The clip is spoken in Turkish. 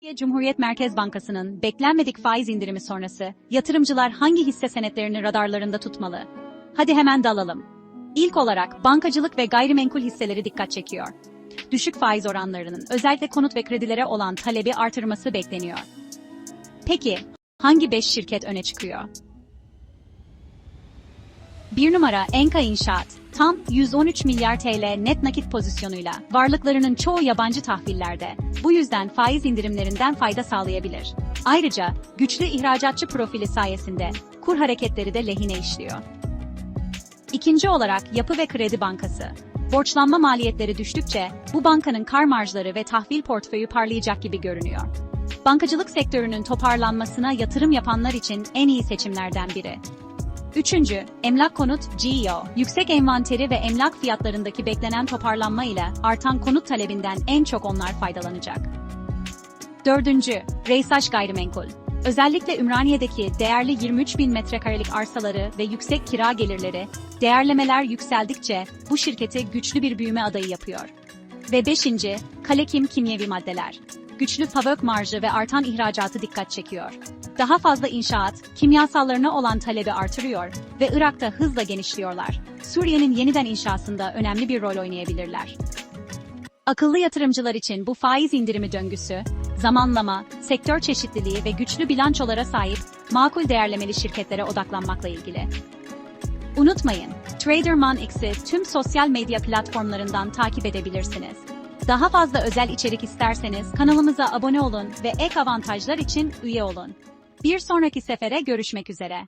Türkiye Cumhuriyet Merkez Bankası'nın beklenmedik faiz indirimi sonrası yatırımcılar hangi hisse senetlerini radarlarında tutmalı? Hadi hemen dalalım. İlk olarak bankacılık ve gayrimenkul hisseleri dikkat çekiyor. Düşük faiz oranlarının özellikle konut ve kredilere olan talebi artırması bekleniyor. Peki hangi 5 şirket öne çıkıyor? 1 numara Enka İnşaat, tam 113 milyar TL net nakit pozisyonuyla, varlıklarının çoğu yabancı tahvillerde. Bu yüzden faiz indirimlerinden fayda sağlayabilir. Ayrıca güçlü ihracatçı profili sayesinde kur hareketleri de lehine işliyor. İkinci olarak Yapı ve Kredi Bankası. Borçlanma maliyetleri düştükçe bu bankanın kar marjları ve tahvil portföyü parlayacak gibi görünüyor. Bankacılık sektörünün toparlanmasına yatırım yapanlar için en iyi seçimlerden biri. Üçüncü, emlak konut GEO. Yüksek envanteri ve emlak fiyatlarındaki beklenen toparlanma ile artan konut talebinden en çok onlar faydalanacak. Dördüncü, Reysaş Gayrimenkul. Özellikle Ümraniye'deki değerli 23 bin metrekarelik arsaları ve yüksek kira gelirleri, değerlemeler yükseldikçe bu şirketi güçlü bir büyüme adayı yapıyor. Ve beşinci, Kalekim Kimyevi Maddeler. Güçlü fabrik marjı ve artan ihracatı dikkat çekiyor. Daha fazla inşaat, kimyasallarına olan talebi artırıyor ve Irak'ta hızla genişliyorlar. Suriye'nin yeniden inşasında önemli bir rol oynayabilirler. Akıllı yatırımcılar için bu faiz indirimi döngüsü, zamanlama, sektör çeşitliliği ve güçlü bilançolara sahip makul değerlemeli şirketlere odaklanmakla ilgili. Unutmayın, Traderman X'i tüm sosyal medya platformlarından takip edebilirsiniz. Daha fazla özel içerik isterseniz kanalımıza abone olun ve ek avantajlar için üye olun. Bir sonraki sefere görüşmek üzere.